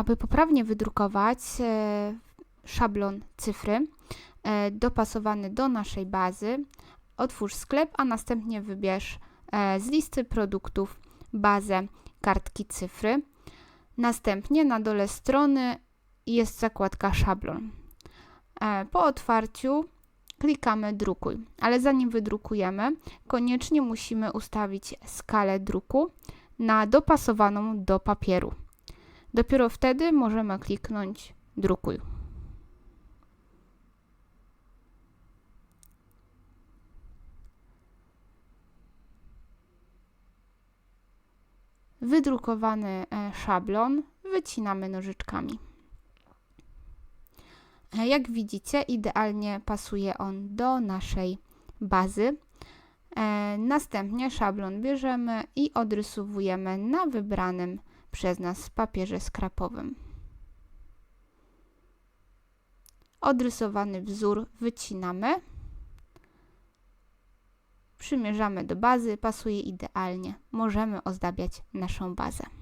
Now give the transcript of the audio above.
Aby poprawnie wydrukować e, szablon cyfry e, dopasowany do naszej bazy, otwórz sklep, a następnie wybierz e, z listy produktów bazę kartki cyfry. Następnie na dole strony jest zakładka szablon. Po otwarciu klikamy drukuj, ale zanim wydrukujemy, koniecznie musimy ustawić skalę druku na dopasowaną do papieru. Dopiero wtedy możemy kliknąć drukuj. Wydrukowany e, szablon wycinamy nożyczkami. E, Jak widzicie, idealnie pasuje on do naszej bazy. E, Następnie szablon bierzemy i odrysowujemy na wybranym przez nas papierze skrapowym. Odrysowany wzór wycinamy. Przymierzamy do bazy, pasuje idealnie. Możemy ozdabiać naszą bazę.